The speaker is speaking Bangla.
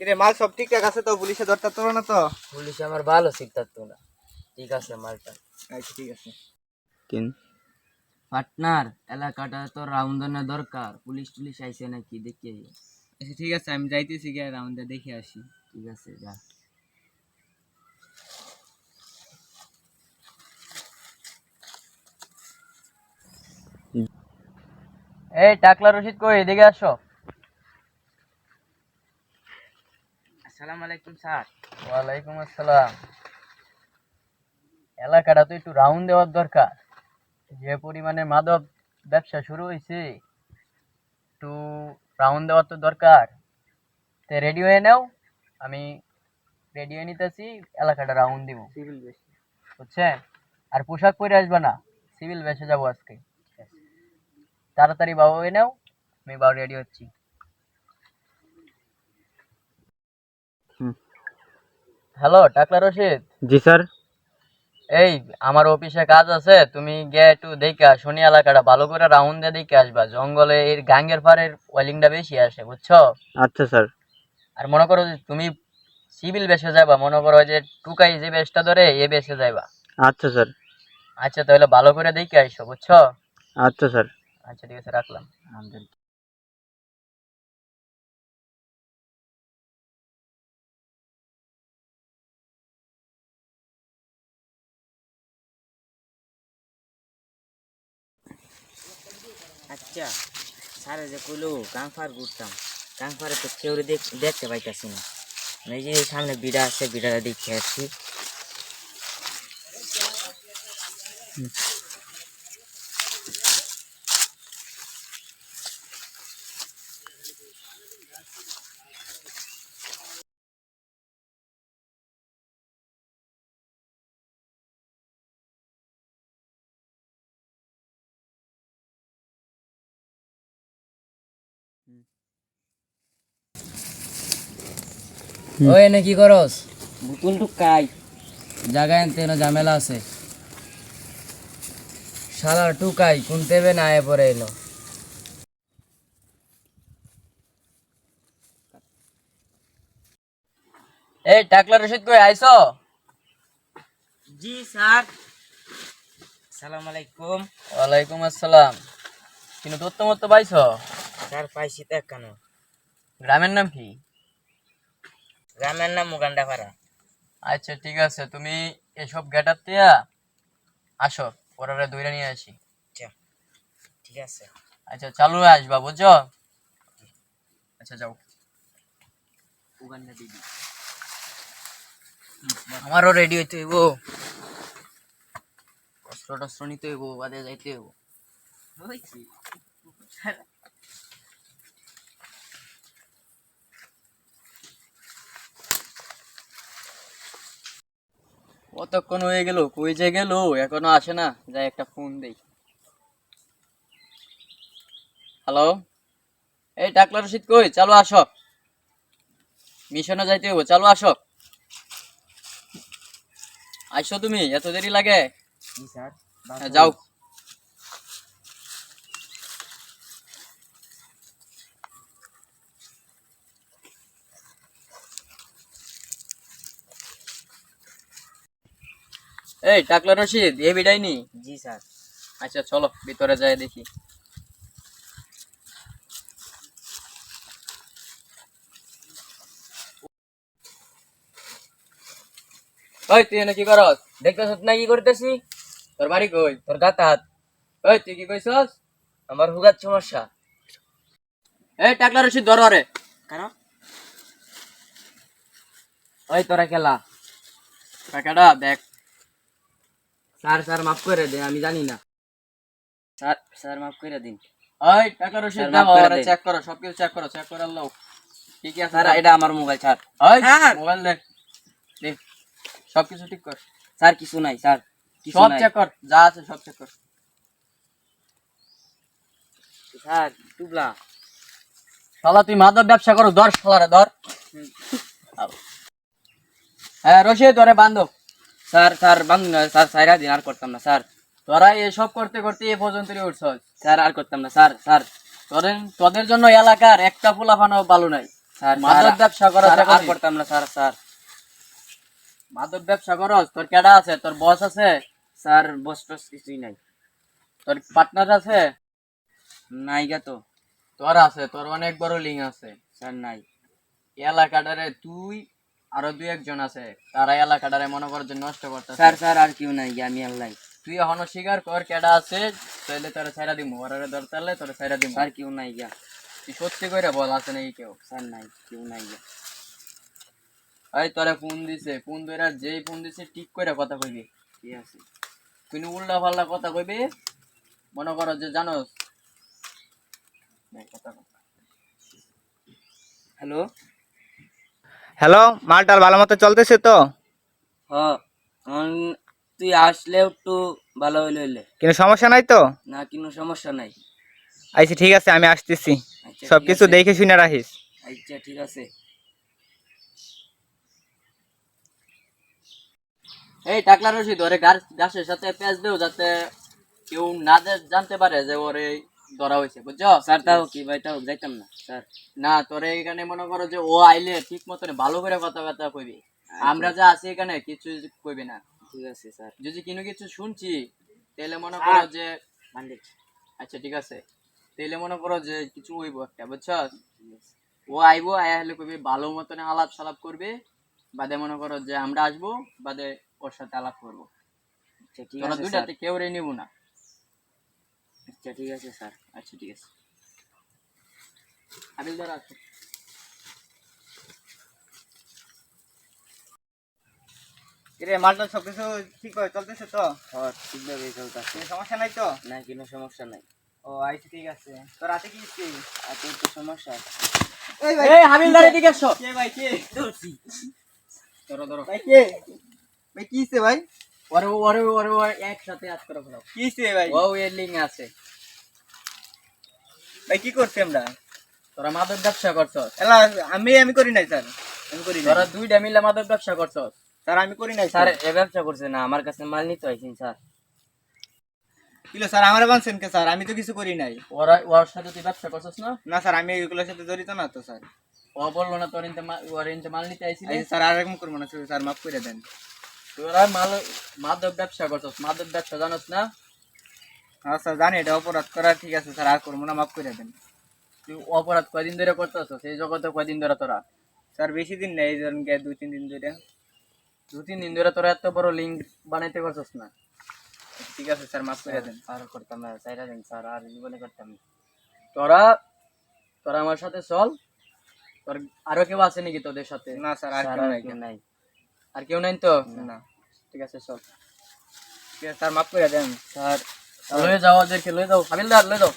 কিরে মাল সব ঠিকঠাক আছে তো? পুলিশে ধরতে তোর না তো? পুলিশ আমার ভালো শিখতার না। ঠিক আছে মালটা। আচ্ছা ঠিক আছে। পার্টনার এলাকাটা তো রাউন্ডনের দরকার। পুলিশ টুলিশ আইছে নাকি? দেখি আচ্ছা ঠিক আছে আমি যাইতেছি গিয়ে রাউন্ডে দেখে আসি। ঠিক আছে যা। এই টাকলা রশিদ কই? এদিকে আসো। আসসালামু আলাইকুম স্যার। ওয়ালাইকুম আসসালাম। এলাকাটা তো একটু রাউন্ড দেওয়ার দরকার। যে পরিমাণে মাদক ব্যবসা শুরু হয়েছে একটু রাউন্ড দেওয়ার তো দরকার। তে রেডি হয়ে নাও আমি রেডি হয়ে নিতেছি এলাকাটা রাউন্ড দিব সিভিল বেশি বুঝছেন? আর পোশাক পরে আসবে না সিভিল বেসে যাব আজকে। তাড়াতাড়ি বাবু হয়ে নাও আমি বাবু রেডি হচ্ছি। হ্যালো টাকলা রশিদ। জি স্যার। এই আমার অফিসে কাজ আছে তুমি গিয়ে একটু দেখে শনি এলাকাটা। ভালো করে রাউন্ড দিয়ে দেখে আসবা। জঙ্গলে এর গাঙ্গের পাড়ের ওয়েলিংটা বেশি আসে বুঝছ? আচ্ছা স্যার। আর মনে করো যে তুমি সিভিল বেসে যাবা মনে করো যে টুকাই যে বেসটা ধরে এ বেসে যাইবা। আচ্ছা স্যার। আচ্ছা তাহলে ভালো করে দেখে আইসো বুঝছ? আচ্ছা স্যার। আচ্ছা ঠিক আছে রাখলাম। আচ্ছা স্যারে যে কইলো গাংফার ঘুরতাম। গাংফারে তো কেউ দেখতে পাইতাছি না। এই যে সামনে বিড়া আছে, বিড়াটা দেখতে আসছি। ওই এনে কি করস? বুতুল জায়গায় আনতে না ঝামেলা আছে। শালার টুকাই না আয় পরে এলো। এই টাকলা রশিদ কই আইছো জি স্যার সালাম আলাইকুম। ওয়ালাইকুম আসসালাম। কিন্তু তোর তো মতো পাইছো? স্যার পাইছি তো কেন গ্রামের নাম কি? গ্রামের নাম মুগান্ডাপাড়া। আচ্ছা ঠিক আছে। তুমি এসব গেটার দিয়া আসো ওরা দইরা নিয়ে আসি। ঠিক আছে। আচ্ছা চালু হয়ে আসবা বুঝছ? আচ্ছা যাও। উগান্ডা দিদি আমারও রেডি হইতে হইব। অস্ত্র টস্ত্র নিতে হইব বাদে যাইতে হইব। কতক্ষণ হয়ে গেল? কই যে গেল? এখনও আসে না। যাই একটা ফোন দেই। হ্যালো এই টাকলা রশিদ কই? চালো আসো। মিশনে যাইতে হব চালো আসো। আইসো তুমি? এত দেরি লাগে? হ্যাঁ, যাও। এই টাকলা রশিদ এ বিদায় নি? জি স্যার। আচ্ছা চলো ভিতরে যাই দেখি। ওই তুই এনে কি করস? দেখতেছ না কি করতেছি? তোর বাড়ি কই? তোর গাতা হাত। ওই তুই কি কইছস? আমার হুগার সমস্যা। এই টাকলা রশিদ ধর রে কেন ওই তোরা খেলা। টাকাটা দেখ। স্যার স্যার মাফ করে দে আমি জানি না। স্যার স্যার মাফ করে দিন। ওই টাকা রসিদ দাও ওরা চেক করো সবকিছু চেক করো চেক করে আল্লাহ ঠিক আছে স্যার, এটা আমার মোবাইল স্যার। ওই মোবাইল দেখ দেখ সবকিছু ঠিক কর। স্যার কিছু নাই স্যার। কিছু সব চেক কর যা আছে সব চেক কর। স্যার টুবলা। শালা তুই মাদক ব্যবসা করো ধর শালারে ধর। হ্যাঁ রশিদ ধরে বান্ধব। স্যার স্যার বান্ধ স্যার সাইরা দিন আর করতাম না স্যার। তোরা এসব করতে করতে এ পর্যন্ত উঠছস স্যার আর করতাম না স্যার স্যার। তোদের তোদের জন্য এলাকার একটা পোলাফানো ভালো নাই। স্যার মাদক ব্যবসা করা আর করতাম না স্যার স্যার। মাদক ব্যবসা করস তোর কেডা আছে? তোর বস আছে? স্যার বস টস কিছুই নাই। তোর পার্টনার আছে? নাইগা তো। তোর আছে তোর অনেক বড় লিং আছে। স্যার নাই। এলাকাটারে তুই আরও দুই একজন আছে। তারা এলাকাটারে মনে করার জন্য নষ্ট করতেছে। স্যার স্যার আর কেউ নাই আমি আল্লাহ। তুই এখনও স্বীকার কর কেডা আছে তাইলে তোর ছাইরা দিমু। ওরে ধরতালে তোর ছাইরা দিমু। স্যার কেউ নাই গা। তুই সত্যি কইরা বল আছে নাকি কেউ? স্যার নাই কেউ নাই গা। এই তোরে ফোন দিছে ফোন ধরে যেই ফোন দিছে ঠিক করে কথা কইবি। ঠিক আছে? তুই উল্টা পাল্টা কথা কইবি। মনে করো যে জানোস কথা হ্যালো? হ্যালো মালটাল ভালো মতো চলতেছে তো? তুই আসলে একটু ভালো হইলে হইলে। কোনো সমস্যা নাই তো? না কোনো সমস্যা নাই। আচ্ছা ঠিক আছে আমি আসতেছি। আচ্ছা, সব কিছু দেখে শুনে রাখিস। আচ্ছা ঠিক আছে। এই টাকলা রশিদ ওরে গাছ গাছের সাথে পেঁয়াজ দেও যাতে কেউ না জানতে পারে যে ওরে ধরা হয়েছে বুঝছ? স্যার তাও কি ভাই তাও যাইতাম না স্যার। না তোরে এখানে মনে করো যে ও আইলে ঠিক মতন ভালো করে কথাবার্তা কইবি। আমরা যা আছি এখানে কিছু কইবি না। ঠিক আছে স্যার। যদি কোনো কিছু শুনছি তাহলে মনে করো যে আচ্ছা ঠিক আছে। তাহলে মনে করো যে কিছু হইব একটা বুঝছ? ও আইবো আয়া হলে কইবি ভালো মতন আলাপ সালাপ করবে। বাদে মনে করো যে আমরা আসব বাদে ওর সাথে আলাপ করব। আচ্ছা ঠিক আছে স্যার দুইটাতে কেউ রে নিব না। আচ্ছা ঠিক আছে স্যার। আচ্ছা ঠিক আছে। হাবিলদার আছে রে মালটাল সব কিছু ঠিক করে চলতেছে তো? হ্যাঁ ঠিকভাবে চলতেছে। সমস্যা নাই তো? না কোনো সমস্যা নাই। ও আচ্ছা ঠিক আছে। তো রাতে কি সমস্যা এই ভাই এই হাবিলদার এদিকে এসো। কে ভাই কে? ধরো ধরো। ভাই কে? ভাই কি হইছে ভাই? ওরে ওরে ওরে ওরে একসাথে আজ করে ফেলাও। কি হইছে ভাই? ও এর আছে। ভাই কি করছি আমরা? তোরা মাদক ব্যবসা করছস। এলা আমি আমি করি নাই স্যার। আমি করি নাই। তোরা দুইটা মিলে মাদক ব্যবসা করছস। স্যার আমি করি নাই স্যার। এ ব্যবসা করছে না আমার কাছে মাল নিতে আইছেন স্যার। কিলো স্যার আমার বানছেন কে স্যার? আমি তো কিছু করি নাই। ওরা ওর সাথে তুই ব্যবসা করছস না? না স্যার আমি এগুলোর সাথে জড়িত না তো স্যার। ও বলল না তোর ইনতে ওর ইনতে মাল নিতে আচ্ছা স্যার আর এরকম করব না স্যার মাফ করে দেন। তোরা মাল মাদক ব্যবসা করছস মাদক ব্যবসা জানোস না? হ্যাঁ স্যার জানি এটা অপরাধ করা ঠিক আছে স্যার আর করব না মাফ করে দেন। তুই অপরাধ কয়দিন ধরে করতেছস সেই জগতে কয়দিন ধরে তোরা? স্যার বেশি দিন নেই এই ধরুন গিয়ে দুই তিন দিন ধরে। দু তিন দিন ধরে তোরা এত বড় লিঙ্ক বানাইতে পারছস না। ঠিক আছে স্যার মাফ করে দেন। আর করতাম না চাইরা দেন স্যার আর জীবনে করতাম না। তোরা তোরা আমার সাথে চল। তোর আরও কেউ আছে নাকি তোদের সাথে? না স্যার আর কেউ নাই। আর কেউ নাই তো? না। ঠিক আছে চল। ঠিক আছে স্যার মাফ করে দেন। স্যার লয়ে যাও দেখে লয়ে যাও হাবিলদার লয়ে যাও।